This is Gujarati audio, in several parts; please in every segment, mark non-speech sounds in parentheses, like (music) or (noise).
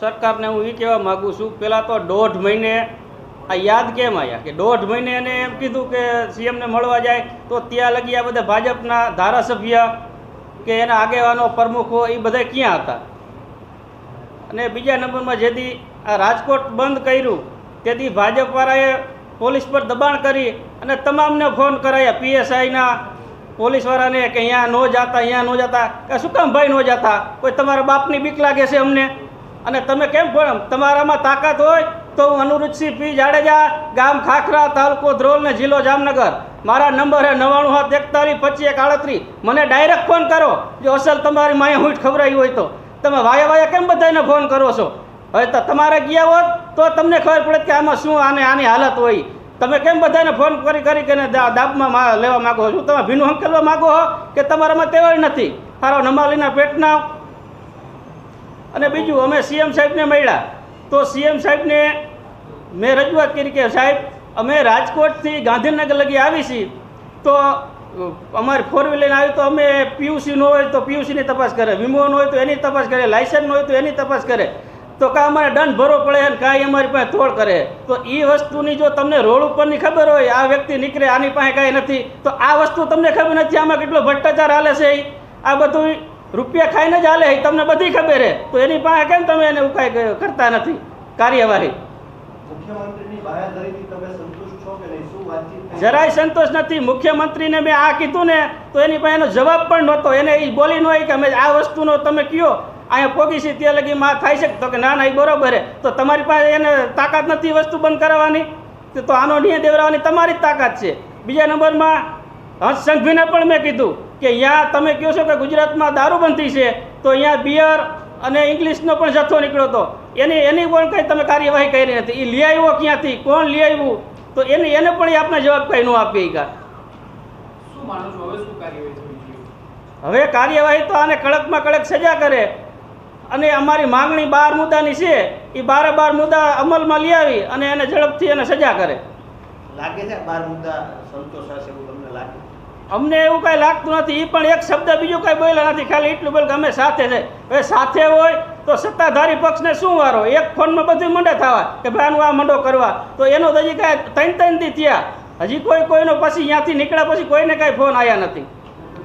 સરકારને હું એ કહેવા માગું છું પહેલાં તો દોઢ મહિને આ યાદ કેમ આવ્યા કે દોઢ મહિને એને એમ કીધું કે સીએમને મળવા જાય, તો ત્યાં લગી આ બધા ભાજપના ધારાસભ્ય કે એના આગેવાનો પ્રમુખો એ બધા ક્યાં હતા? અને બીજા નંબરમાં જેથી આ રાજકોટ બંધ કર્યું, તેથી ભાજપવાળાએ પોલીસ પર દબાણ કરી અને તમામને ફોન કરાયા પીએસઆઈના પોલીસવાળાને કે અહીંયા ન જાતા, અહીંયા ન જાતા. કે શું કામ ભાઈ ન જાતા? કોઈ તમારા બાપની બીક લાગે છે અમને? અને તમે કેમ ફોન તમારામાં તાકાત હોય તો હું અનુરૂચિ પી જાડેજા, ગામ ખાખરા, તાલુકો ધ્રોલ ને જિલ્લો જામનગર. મારા નંબર હે નવ્વાણું હાથ એકતાલીસ, પચીસ એક આડત્રીસ. મને ડાયરેક્ટ ફોન કરો. જો અસલ તમારી માયા હુંઠ ખવડાવી હોય તો. તમે વાયા વાયા કેમ બધાને ફોન કરો છો? હવે તો તમારે ગયા હોત તો તમને ખબર પડે કે આમાં શું આને આની હાલત હોય. તમે કેમ બધાને ફોન કરી કરી કરીને દાબમાં લેવા માગો છો? તમે ભીનું હંકેલવા માગો હો? કે તમારામાં તેવડ નથી? હારો નમાલીના પેટના અને બીજું, અમે સીએમ સાહેબને મળ્યા. તો સીએમ સાહેબને મેં રજૂઆત કરી કે, સાહેબ, અમે રાજકોટથી ગાંધીનગર લગી આવી છીએ. તો અમારે ફોર વ્હીલર આવ્યું આવી, તો અમે પીયુસી ન હોય તો પીયુસીની તપાસ કરે. વીમો ન હોય તો એની તપાસ કરે. લાયસન્સ ન હોય તો એની તપાસ કરે. તો કાં અમારે દંડ ભરવો પડે અને કાંઈ અમારી પાસે તોડ કરે? તો એ વસ્તુની જો તમને રોડ ઉપરની ખબર હોય, આ વ્યક્તિ નીકળે, આની પાસે કાંઈ નથી, તો આ વસ્તુ તમને ખબર નથી, આમાં કેટલો ભ્રષ્ટાચાર હાલે છે આ બધું રૂપિયા ખાઈને જ હાલે તમને બધી ખબર હે તો એની પાસે કેમ તમે એને ઉકાઈ કરતા નથી? કાર્યવાહી? જરાય સંતોષ નથી. મુખ્યમંત્રીને મેં આ કીધું ને તો એની પાસે એનો જવાબ પણ નહોતો. એને એ બોલી ન હોય કે અમે આ વસ્તુનો તમે કયો. અહીંયા પોગી છે ત્યાં લગી માં થાય છે તો કે ના ના એ બરોબર હે તો તમારી પાસે એને તાકાત નથી વસ્તુ બંધ કરાવવાની તો- તો આનો નિયમ દેવડાવવાની તમારી જ તાકાત છે. બીજા નંબરમાં હર્ષ સંઘવીને પણ મેં કીધું. કે અહીંયા તમે કહો છો કે ગુજરાતમાં દારૂબંધી છે તો અહીંયા બિયર અને ઇંગ્લિશનો પણ જથ્થો નીકળ્યો હતો. એની એની પણ કંઈ તમે કાર્યવાહી કરી નથી. એ લઈ આવ્યો ક્યાંથી? કોણ લઈ આવ્યું? તો એને એને પણ એ આપને જવાબ કંઈ ન આપીએ છો? હવે કાર્યવાહી તો આને કડકમાં કડક સજા કરે. અને અમારી માંગણી બાર મુદ્દાની છે એ બારે બાર મુદ્દા અમલમાં લઈ આવી અને એને ઝડપથી એને સજા કરે. લાગે છે બાર મુદ્દા સંતોષાશે એવું અમને એવું કાંઈ લાગતું નથી એ પણ એક શબ્દ બીજું કાંઈ બોલ્યા નથી, ખાલી એટલું બોલ કે અમે સાથે છે. હવે સાથે હોય તો સત્તાધારી પક્ષને શું વારો? એક ફોનમાં બધું મંડે થવા કે ભાઈ આનું આ મંડો કરવા. તો એનો હજી કાંઈ ત્રણ ત્રણ થયા. હજી કોઈ કોઈનો પછી અહીંયાથી નીકળ્યા પછી કોઈને કાંઈ ફોન આવ્યા નથી.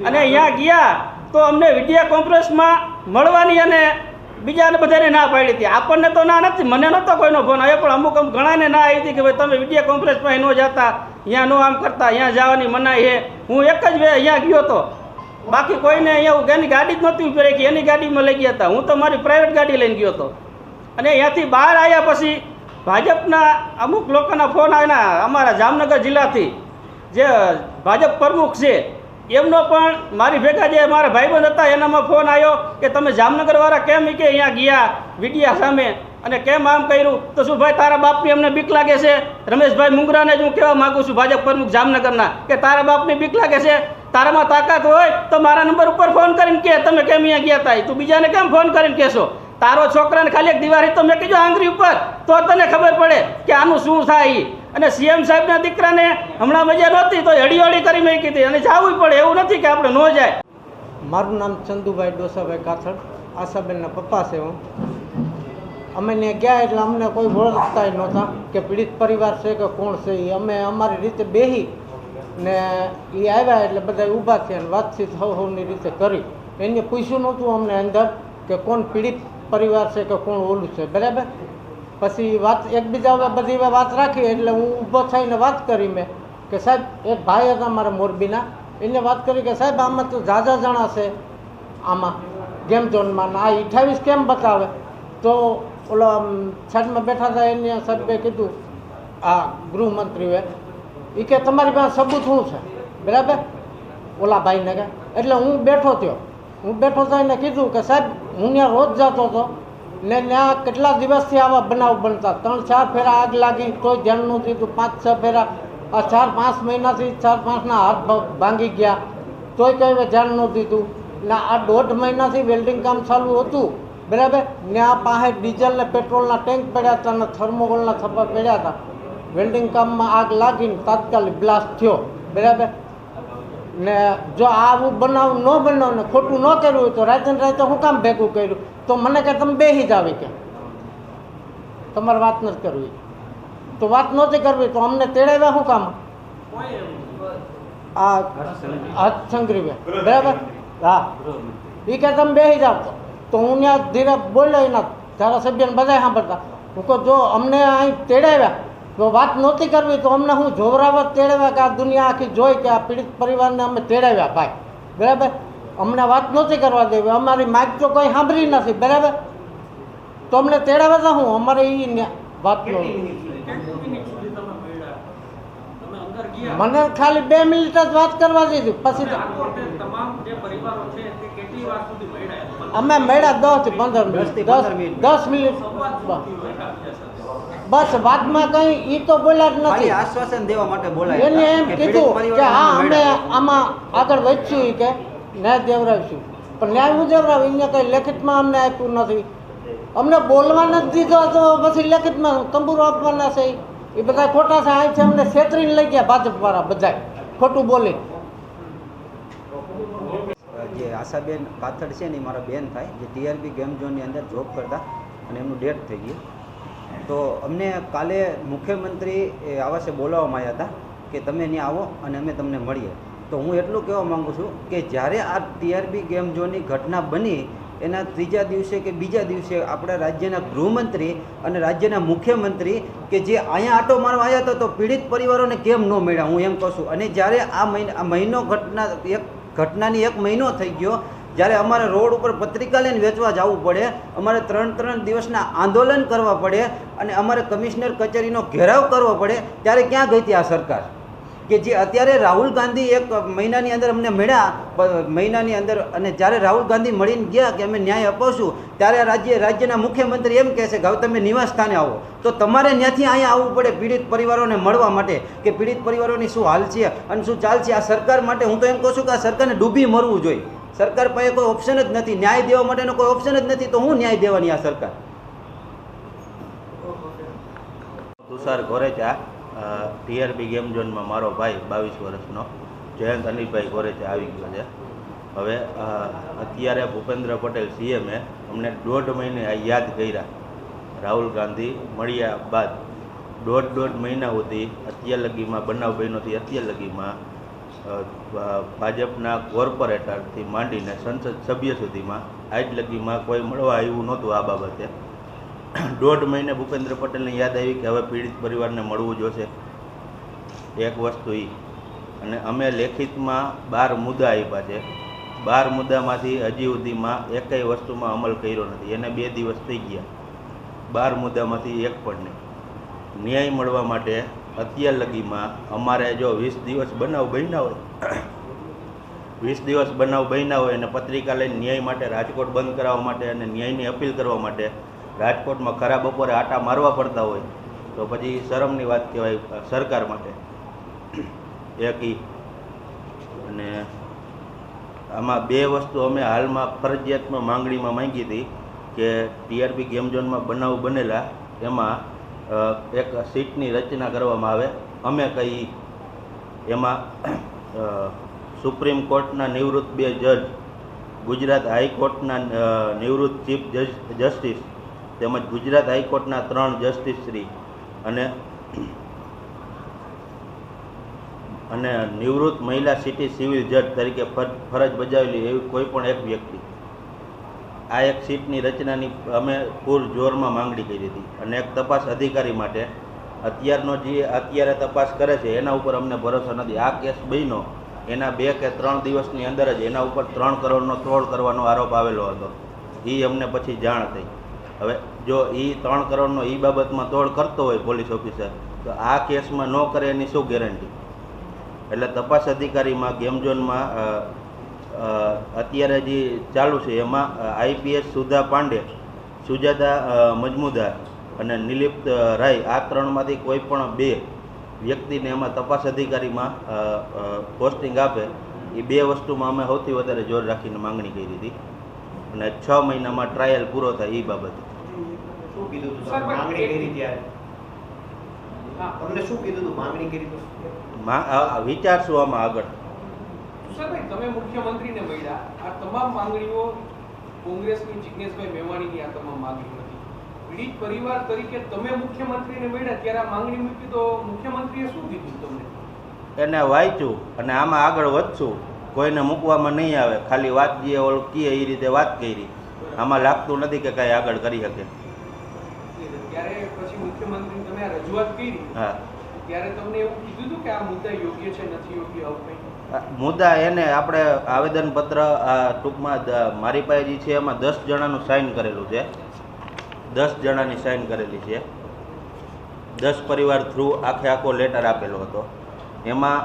અને અહીંયા ગયા તો અમને વીડિયો કોન્ફરન્સમાં મળવાની અને બીજાને બધાને ના પાડી હતી. આપણને તો ના નથી, મને નહોતો કોઈનો ફોન. આવ્યો પણ અમુક અમુક ઘણાને ના આવી હતી કે ભાઈ તમે વીડિયો કોન્ફરન્સમાં ન જતા, અહીંયા નો આમ કરતા, અહીંયા જવાની મનાઈ હે. હું એક જ વે અહીંયા ગયો હતો બાકી કોઈને અહીંયા હું એની ગાડી જ નહોતી ઊભી રાખી, એની ગાડીમાં લઈ ગયા હતા. હું તો મારી પ્રાઇવેટ ગાડી લઈને ગયો હતો અને અહીંયાથી બહાર આવ્યા પછી ભાજપના અમુક લોકોના ફોન આવ્યા. અમારા જામનગર જિલ્લાથી. જે ભાજપ પ્રમુખ છે એમનો પણ મારી ભેગા જે મારા ભાઈબંધ હતા, એનામાં ફોન આવ્યો કે તમે જામનગરવાળા કેમ કે અહીંયા ગયા વિડિયા સામે? અને કેમ આમ કર્યું? તો શું ભાઈ, તારા બાપની અમને બીક લાગે છે? રમેશભાઈ મુંગરાને જ હું કહેવા માગું છું, ભાજપ પ્રમુખ જામનગરના, કે તારા બાપની બીક લાગે છે? તારામાં તાકાત હોય તો મારા નંબર ઉપર ફોન કરીને કે, તમે કેમ અહીંયા ગયા હતા તું બીજાને કેમ ફોન કરીને કહેશો? તારો છોકરાને ખાલી એક દિવાળી તો મેં કીધું આંગળી ઉપર. તો તને ખબર પડે કે આનું શું થાય. અને સીએમ સાહેબના દીકરાને હમણાં મજા નહોતી તો હળી હળી કરી મેં કીધી. અને જવું પડે, એવું નથી કે આપણે ન જાય. મારું નામ ચંદુભાઈ ડોસાભાઈ કાથડ, આશાબેનના પપ્પા છે હું. અમે ને ગયા એટલે અમને કોઈ ઓળખતા નહોતા કે પીડિત પરિવાર છે કે કોણ છે એ અમે અમારી રીતે બેહી ને એ આવ્યા એટલે બધા ઊભા થયા અને વાતચીત હવ સૌની રીતે કરી. એને પૂછ્યું નહોતું અમને અંદર કે કોણ પીડિત પરિવાર છે કે કોણ ઓલું છે. બરાબર? પછી વાત એકબીજા બધી વાત રાખી એટલે હું ઊભો થઈને વાત કરી મેં કે સાહેબ, એક ભાઈ હતા મારા મોરબીના. એને વાત કરી કે સાહેબ, આમાં તો ઝાઝા જણા છે આમાં, ગેમ ઝોનમાં. આ અઠાવીસ કેમ બતાવે? તો ઓલો સાઈડમાં બેઠા હતા એને સાહેબે કીધું, આ ગૃહમંત્રીએ એ કે તમારી પાસે સબૂત શું છે? બરાબર? ઓલા ભાઈને કે, એટલે હું બેઠો થયો. હું બેઠો થઈને કીધું કે સાહેબ, હું ત્યાં રોજ જતો હતો. ને ત્યાં કેટલા દિવસથી આવા બનાવ બનતા? ત્રણ, ચાર ફેરા આગ લાગી, તોય ધ્યાન નહોતું દીધું. પાંચ, છ ફેરા, આ ચાર, પાંચ મહિનાથી ચાર, પાંચના હાથ ભાંગી ગયા. તોય કંઈ ધ્યાન નહોતું દીધું. ને આ દોઢ મહિનાથી વેલ્ડિંગ કામ ચાલુ હતું. બરાબર? ને આ પાસે ડીઝલ ને પેટ્રોલના ટેન્ક પડ્યા હતા અને થર્મોકોલના થપ્પા પડ્યા હતા. વેલ્ડિંગ કામમાં આગ લાગીને તાત્કાલિક બ્લાસ્ટ થયો. બરાબર? ને જો આવું બનાવ ન બનાવ ને ખોટું ન કર્યું તો રાતે રાય તો હું કામ ભેગું કર્યું? તો મને કે તમે બેસી જ આવી કે. તમારે વાત નથી કરવી. તો વાત નહોતી કરવી તો અમને તેડાવ્યા શું કામ? આ સંગ્રીવે. બરાબર? હા. એ કે તમે બેસી જાઓ તો હું ત્યાં ધીરે બોલ્યો એના ધારાસભ્યને બધા સાંભળતા. હું કહું, જો અમને અહીં તેડાવ્યા તો વાત નહોતી કરવી તો અમને હું જોવરાવત તેડાવ્યા કે આ દુનિયા આખી જોઈ કે આ પીડિત પરિવારને અમે તેડાવ્યા ભાઈ. બરાબર? અમને વાત નહોતી કરવા દેવી. અમારી માઇક તો કોઈ સાંભળી નથી. બરાબર? તો અમને તેડાવ્યા તો હું? અમારે એ વાત મને ખાલી બે મિનિટ જ વાત કરવા દીધી. પછી તો તમામ જે પરિવારો છે તે કેટલી વાર સુધી મળ્યા અમે મેળા દસથી પંદર મિનિટ. દસ મિનિટ. બસ. વાતમાં કઈ ઈ તો બોલ્યા જ નથી. આશ્વાસન દેવા માટે બોલાય એને એમ કીધું કે હા અમે આમાં આગળ વધશું કે ન્યાય દેવરાવશું. પણ ન્યાય હું દેવરાવ એને કઈ લેખિતમાં અમને આપ્યું નથી. અમને બોલવા નથી દીધો તો પછી લેખિતમાં તંબુરો આપવાના છે એ બધા ખોટા છે અહીંથી અમને છેતરીને લઈ ગયા ભાજપ વાળા બધા ખોટું બોલી. જે આશાબેન પાથડ છે ને એ મારા બેન થાય, જે ટીઆરબી ગેમ ઝોનની અંદર જોબ કરતા અને એમનું ડેથ થઈ ગયું. તો અમને કાલે મુખ્યમંત્રી એ આવાસે બોલાવવામાં આવ્યા હતા કે તમે ત્યાં આવો અને અમે તમને મળીએ. તો હું એટલું કહેવા માગું છું કે જ્યારે આ ટીઆરબી ગેમ ઝોનની ઘટના બની, એના ત્રીજા દિવસે કે બીજા દિવસે આપણા રાજ્યના ગૃહમંત્રી અને રાજ્યના મુખ્યમંત્રી કે જે અહીંયા આટો મારવા આવ્યા હતા તો પીડિત પરિવારોને કેમ ન મળ્યા? હું એમ કહું છું. અને જ્યારે આ મહિના આ મહિનો ઘટના એક ઘટનાની એક મહિનો થઈ ગયો. જ્યારે અમારે રોડ ઉપર પત્રિકા લઈને વેચવા જવું પડે, અમારે ત્રણ ત્રણ દિવસના આંદોલન કરવા પડે અને અમારે કમિશનર કચેરીનો ઘેરાવ કરવો પડે, ત્યારે ક્યાં ગઈ હતી આ સરકાર? કે જે અત્યારે રાહુલ ગાંધી એક મહિનાની અંદર અમને મળ્યા મહિનાની અંદર અને જ્યારે રાહુલ ગાંધી મળીને ગયા કે અમે ન્યાય અપાવશું, ત્યારે રાજ્ય, રાજ્યના મુખ્યમંત્રી એમ કહે છે કે હવે તમે નિવાસ સ્થાને આવો. તો તમારે ત્યાંથી અહીંયા આવવું પડે પીડિત પરિવારોને મળવા માટે, કે પીડિત પરિવારોની શું હાલ છે અને શું ચાલ છે? આ સરકાર માટે હું તો એમ કહું છું કે આ સરકારને ડૂબી મરવું જોઈએ. સરકાર પાસે કોઈ ઓપ્શન જ નથી. ન્યાય દેવા માટેનો કોઈ ઓપ્શન જ નથી, તો હું ન્યાય દેવાની આ સરકાર? તુષાર ગોરેચા ટીઆરબી ગેમ ઝોનમાં મારો ભાઈ બાવીસ વર્ષનો, જયંત અનિલભાઈ ગોરેચે આવી ગયો છે. હવે અત્યારે ભૂપેન્દ્ર પટેલ સીએમએ અમને દોઢ મહિને આ યાદ કર્યા. રાહુલ ગાંધી મળ્યા બાદ દોઢ દોઢ મહિના સુધી અત્યાર લગીમાં બનાવ બન્યોથી ભાજપના કોર્પોરેટરથી માંડીને સંસદ સભ્ય સુધીમાં આજ લગીમાં કોઈ મળવા આવ્યું નહોતું આ બાબતે. (coughs) દોઢ મહિને ભૂપેન્દ્ર પટેલને યાદ આવી કે હવે પીડિત પરિવારને મળવું જોશે. એક વસ્તુ એ અને અમે લેખિતમાં બાર મુદ્દા આપ્યા છે. બાર મુદ્દામાંથી હજી સુધીમાં એકેય વસ્તુમાં અમલ કર્યો નથી. એને બે દિવસ થઈ ગયા. બાર મુદ્દામાંથી એક પણ નહીં. ન્યાય મળવા માટે અત્યાર લગીમાં અમારે જો વીસ દિવસ બનાવ બન્યા હોય (coughs) વીસ દિવસ બનાવ બન્યા હોય અને પત્રિકા લઈને ન્યાય માટે રાજકોટ બંધ કરાવવા માટે અને ન્યાયની અપીલ કરવા માટે રાજકોટમાં ખરા બપોરે આટા મારવા પડતા હોય, તો પછી શરમની વાત કહેવાય સરકાર માટે. એક ઈ. અને આમાં બે વસ્તુ અમે હાલમાં ફરજિયાતમાં માંગણીમાં માંગી હતી કે ટીઆરપી ગેમ ઝોનમાં બનાવ બનેલા, એમાં એક સીટની રચના કરવામાં આવે. અમે કઈ એમાં સુપ્રીમ કોર્ટના નિવૃત્ત બે જજ, ગુજરાત હાઈકોર્ટના નિવૃત્ત ચીફ જસ્ટિસ તેમજ ગુજરાત હાઈકોર્ટના ત્રણ જસ્ટિસ શ્રી અને અને નિવૃત્ત મહિલા સિટી સિવિલ જજ તરીકે ફરજ બજાવેલી એવી કોઈ પણ એક વ્યક્તિ. આ એક સીટની રચનાની અમે પૂર જોરમાં માંગણી કરી હતી અને એક તપાસ અધિકારી માટે અત્યારનો જે, અત્યારે તપાસ કરે છે એના ઉપર અમને ભરોસો નથી. આ કેસ બન્યો, એના બે કે ત્રણ દિવસની અંદર જ એના ઉપર ત્રણ કરોડનો ત્રોડ કરવાનો આરોપ આવેલો હતો. એ અમને પછી જાણ થઈ. હવે જો એ ત્રણ કરોડનો એ બાબતમાં તોડ કરતો હોય પોલીસ ઓફિસર, તો આ કેસમાં ન કરે એની શું ગેરંટી એટલે તપાસ અધિકારીમાં ગેમ ઝોનમાં અત્યારે જે ચાલુ છે, એમાં આઈપીએસ સુધા પાંડે, સુજાતા મજમુદાર અને નિલિપ્ત રાય, આ ત્રણમાંથી કોઈ પણ બે વ્યક્તિને એમાં તપાસ અધિકારીમાં પોસ્ટિંગ આપે, એ બે વસ્તુમાં અમે સૌથી વધારે જોર રાખીને માંગણી કરી હતી. અને છ મહિનામાં ટ્રાયલ પૂરો થાય એ બાબતે. કીધું હતું સર, માંગણી કરી ત્યારે તમને શું કીધું હતું માંગણી કરી તો વિચારશું આમાં આગળ. તુષારભાઈ તમે મુખ્યમંત્રીને મળ્યા. આ તમામ માંગણીઓ કોંગ્રેસની જિજ્ઞેશભાઈ મેવાણીની આ તમામ માંગણીઓ હતી. પીડિત પરિવાર તરીકે તમે મુખ્યમંત્રીને મળ્યા ત્યારે આ માંગણી મૂકી તો મુખ્યમંત્રીએ શું કીધું તમને? એને વાંચ્યું અને આમાં આગળ વધશું. કોઈને મૂકવામાં નહીં આવે. ખાલી વાત જે ઓળ કીએ એ રીતે વાત કરી. આમાં લાગતું નથી કે કાંઈ આગળ કરી શકે. મુખ્યમંત્રી તમે આ રજૂઆત કરી હા. ત્યારે તમને એવું કીધું હતું કે આ મુદ્દા યોગ્ય છે નથી યોગ્ય આવું મુદ્દા એને આપણે આવેદનપત્ર આ ટૂંકમાં મારી પાસે જે છે એમાં દસ જણાનું સાઇન કરેલું છે. દસ જણાની સાઇન કરેલી છે. દસ પરિવાર થ્રુ આખે આખો લેટર આપેલો હતો. એમાં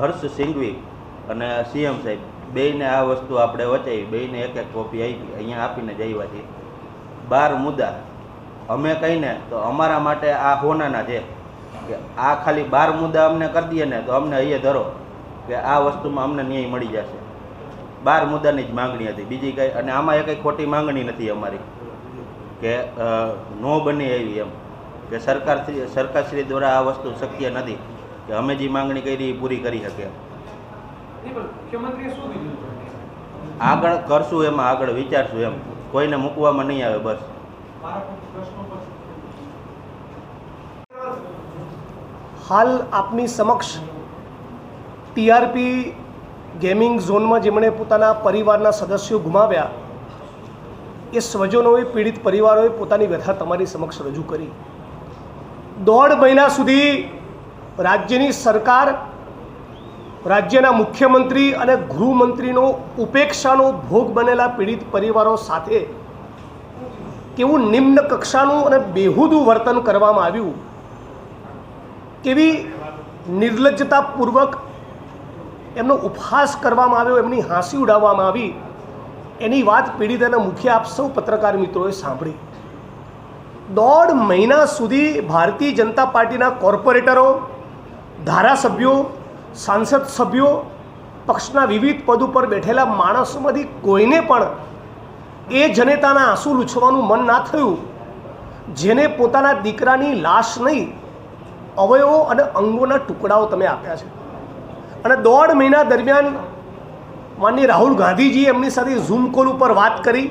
હર્ષ સિંઘવી અને સીએમ સાહેબ બેયને આ વસ્તુ આપણે વચાવી બેયને એક એક કોપી આપી અહીંયા આપીને જ આવ્યા છીએ બાર મુદ્દા અમે કહીને તો અમારા માટે આ હોનાના છે કે આ ખાલી બાર મુદ્દા અમને કરી દઈએ ને તો અમને અહીંયા ધરો કે આ વસ્તુમાં અમને ન્યાય મળી જશે. બાર મુદ્દાની જ માંગણી હતી. બીજી કંઈ અને આમાં એ કંઈ ખોટી માંગણી નથી અમારી કે નો બની એવી એમ કે સરકારથી સરકારશ્રી દ્વારા આ વસ્તુ શક્ય નથી કે અમે જે માંગણી કરી એ પૂરી કરી શકીએ. આગળ કરશું એમાં આગળ વિચારશું એમ. કોઈને મૂકવામાં નહીં આવે બસ. હાલ આપની સમક્ષ ટીઆરપી ગેમિંગ ઝોનમાં જેમણે પોતાના પરિવારના સદસ્યો ગુમાવ્યા, એ સ્વજનોએ પીડિત પરિવારોએ પોતાની વ્યથા તમારી સમક્ષ રજૂ કરી. દોઢ મહિના સુધી રાજ્યની સરકાર, રાજ્યના મુખ્યમંત્રી અને ગૃહમંત્રીનો ઉપેક્ષાનો ભોગ બનેલા પીડિત પરિવારો સાથે કેવું નિમ્ન કક્ષાનું અને બેહુદું વર્તન કરવામાં આવ્યું? કેવી નિર્લજ્જતાપૂર્વક એમનો ઉપહાસ કરવામાં આવ્યો, એમની હાંસી ઉડાવવામાં આવી? એની વાત પીડિતાના મુખ્ય આપ સૌ પત્રકાર મિત્રોએ સાંભળી. દોઢ મહિના સુધી ભારતીય જનતા પાર્ટીના કોર્પોરેટરો, ધારાસભ્યો, સાંસદ સભ્યો, પક્ષના વિવિધ પદ ઉપર બેઠેલા માણસોમાંથી કોઈને પણ એ જનેતાના આંસુ લૂછવાનું મન ના થયું. જેને પોતાના દીકરાની લાશ નહીં, અવયવો અને અંગોના ટુકડાઓ તમે આપ્યા છે. અને દોઢ મહિના દરમિયાન માનની રાહુલ ગાંધીજીએ એમની સાથે ઝૂમ કોલ ઉપર વાત કરી.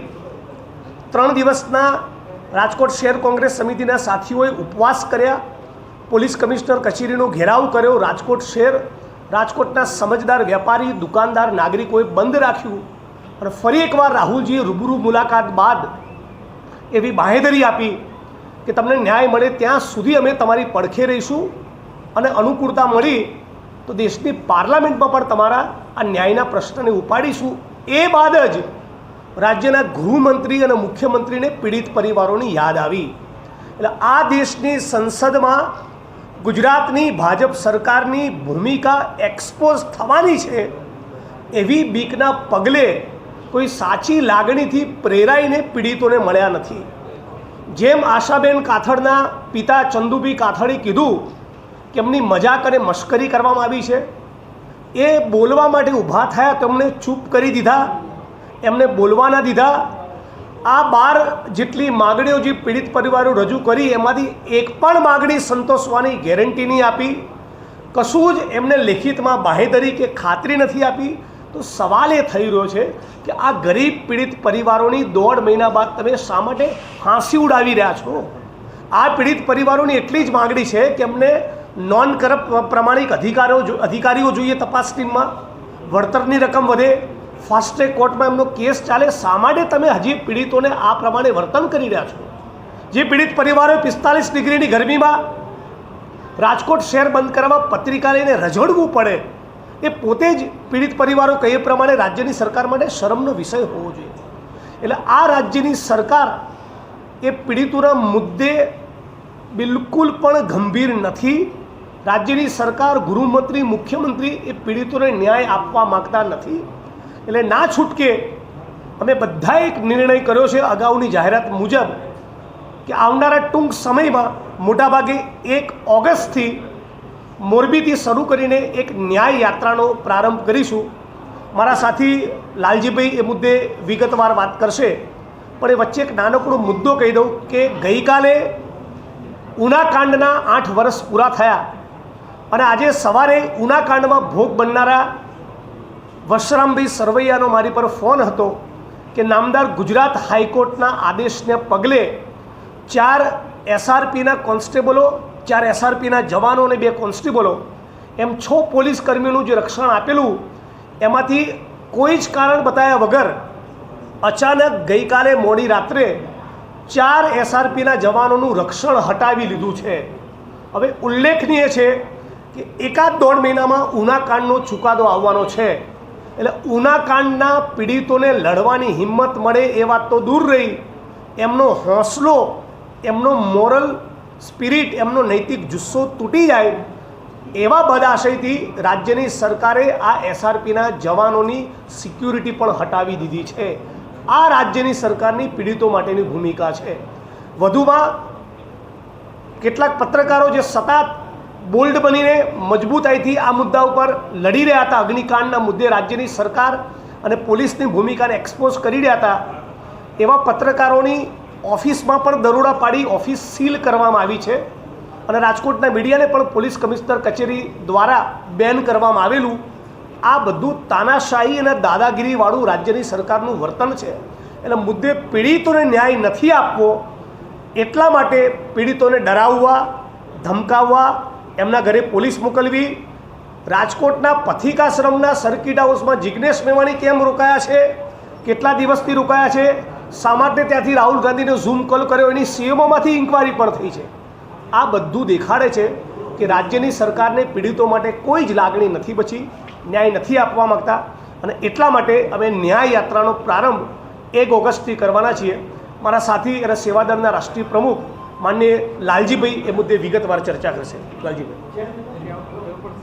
ત્રણ દિવસના રાજકોટ શહેર કોંગ્રેસ સમિતિના સાથીઓએ ઉપવાસ કર્યા. પોલીસ કમિશનર કચેરીનો ઘેરાવ કર્યો. રાજકોટ શહેર રાજકોટના સમજદાર, વેપારી, દુકાનદાર, નાગરિકોએ બંધ રાખ્યું. અને ફરી એકવાર રાહુલજીએ રૂબરૂ મુલાકાત બાદ એવી બાહેધરી આપી કે તમને ન્યાય મળે ત્યાં સુધી અમે તમારી પડખે રહીશું અને અનુકૂળતા મળી તો દેશની પાર્લામેન્ટમાં પણ તમારા આ ન્યાયના પ્રશ્નને ઉપાડીશું. એ બાદ જ રાજ્યના ગૃહમંત્રી અને મુખ્યમંત્રીને પીડિત પરિવારોની યાદ આવી. એટલે આ દેશની સંસદમાં ગુજરાતની ભાજપ સરકારની ભૂમિકા એક્સપોઝ થવાની છે એવી બીકના પગલે કોઈ સાચી લાગણીથી પ્રેરાઈને પીડિતોને મળ્યા નથી. જેમ આશાબેન કાથડના પિતા ચંદુભી કાથડે કીધું કે એમની મજાક અને મશ્કરી કરવામાં આવી છે. એ બોલવા માટે ઊભા થયા તેમને ચૂપ કરી દીધા. એમને બોલવા ના દીધા. આ બાર જેટલી માગણીઓ જે પીડિત પરિવારો રજૂ કરી, એમાંથી એક પણ માગણી સંતોષવાની ગેરંટી નહીં આપી. કશું જ એમને લેખિતમાં બાહેધરી કે ખાતરી નથી આપી. તો સવાલ એ થઈ રહ્યો છે કે આ ગરીબ પીડિત પરિવારોની દોઢ મહિના બાદ તમે શા માટે ફાંસી ઉડાવી રહ્યા છો? આ પીડિત પરિવારોની એટલી જ માગણી છે કે એમને નોન કરપ્ટ પ્રમાણિક અધિકારો અધિકારીઓ જોઈએ તપાસ ટીમમાં. વળતરની રકમ વધે. ફાસ્ટ ટ્રેક કોર્ટમાં એમનો કેસ ચાલે. શા માટે તમે હજી પીડિતોને આ પ્રમાણે વર્તન કરી રહ્યા છો? જે પીડિત પરિવારોએ પિસ્તાલીસ ડિગ્રીની ગરમીમાં રાજકોટ શહેર બંધ કરવા પત્રિકા લઈને રઝળવું પડે. એ પોતે જ પીડિત પરિવારો કહે પ્રમાણે રાજ્યની સરકાર માટે શરમનો વિષય હોવો જોઈએ. એટલે આ રાજ્યની સરકાર એ પીડિતોના મુદ્દે બિલકુલ પણ ગંભીર નથી. રાજ્યની સરકાર ગૃહમંત્રી, મુખ્યમંત્રી એ પીડિતોને ન્યાય આપવા માગતા નથી. એટલે ના છૂટકે અમે બધા એક નિર્ણય કર્યો છે અગાઉની જાહેરાત મુજબ કે આવનારા ટૂંક સમયમાં મોટાભાગે એક ઓગસ્ટથી મોરબીથી શરૂ કરીને એક ન્યાય યાત્રાનો પ્રારંભ કરીશું. મારા સાથી લાલજીભાઈ એ મુદ્દે વિગતવાર વાત કરશે, પણ એ વચ્ચે એક નાનકડો મુદ્દો કહી દઉં કે ગઈકાલે ઉનાકાંડના આઠ વર્ષ પૂરા થયા અને આજે સવારે ઉનાકાંડમાં ભોગ બનનારા વશરામભાઈ સરવૈયાનો મારી પર ફોન હતો કે નામદાર ગુજરાત હાઈકોર્ટના આદેશને પગલે ચાર એસઆરપીના કોન્સ્ટેબલો ચાર એસઆરપીના જવાનો અને બે કોન્સ્ટેબલો, એમ છ પોલીસ કર્મીઓનું જે રક્ષણ આપેલું, એમાંથી કોઈ જ કારણ બતાવ્યા વગર અચાનક ગઈકાલે મોડી રાત્રે ચાર એસઆરપીના જવાનોનું રક્ષણ હટાવી લીધું છે. હવે ઉલ્લેખનીય છે કે એકાદ દોઢ મહિનામાં ઉનાકાંડનો ચુકાદો આવવાનો છે. એટલે ઉનાકાંડના પીડિતોને લડવાની હિંમત મળે એ વાત તો દૂર રહી. એમનો હોંસલો, એમનો મોરલ સ્પિરિટ એમનો નૈતિક જુસ્સો તૂટી જાય એવા બદાશયથી રાજ્યની સરકારે આ એસઆરપીના જવાનોની સિક્યુરિટી પણ હટાવી દીધી છે. આ રાજ્યની સરકારની પીડિતો માટેની ભૂમિકા છે. વધુમાં કેટલાક પત્રકારો જે સતત બોલ્ડ બનીને મજબૂતાઈથી આ મુદ્દા ઉપર લડી રહ્યા હતા, અગ્નિકાંડના મુદ્દે રાજ્યની સરકાર અને પોલીસની ભૂમિકાને એક્સપોઝ કરી રહ્યા હતા, એવા પત્રકારોની ઓફિસમાં પણ દરોડા પાડી ઓફિસ સીલ કરવામાં આવી છે અને રાજકોટના મીડિયાને પણ પોલીસ કમિશનર કચેરી દ્વારા બેન કરવામાં આવેલું. આ બધું તાનાશાહી અને દાદાગીરીવાળું રાજ્યની સરકારનું વર્તન છે. એટલે મુદ્દે પીડિતોને ન્યાય નથી આપવો, એટલા માટે પીડિતોને ડરાવવા, ધમકાવવા, એમના ઘરે પોલીસ મોકલવી, રાજકોટના પથિકાશ્રમના સર્કિટ હાઉસમાં જિજ્ઞેશ મેવાણી કેમ રોકાયા છે? કેટલા દિવસથી રોકાયા છે? માટે ત્યાંથી રાહુલ ગાંધીને ઝૂમ કોલ કર્યો, એની સીએમઓમાંથી ઇન્કવાયરી પણ થઈ છે. આ બધું દેખાડે છે કે રાજ્યની સરકારને પીડિતો માટે કોઈ જ લાગણી નથી બચી, ન્યાય નથી આપવા માગતા, અને એટલા માટે અમે ન્યાય યાત્રાનો પ્રારંભ એક ઓગસ્ટથી કરવાના છીએ. મારા સાથી અને સેવાદળના રાષ્ટ્રીય પ્રમુખ, માન્ય લાલજીભાઈ, એ મુદ્દે વિગતવાર ચર્ચા કરશે. લાલજીભાઈ.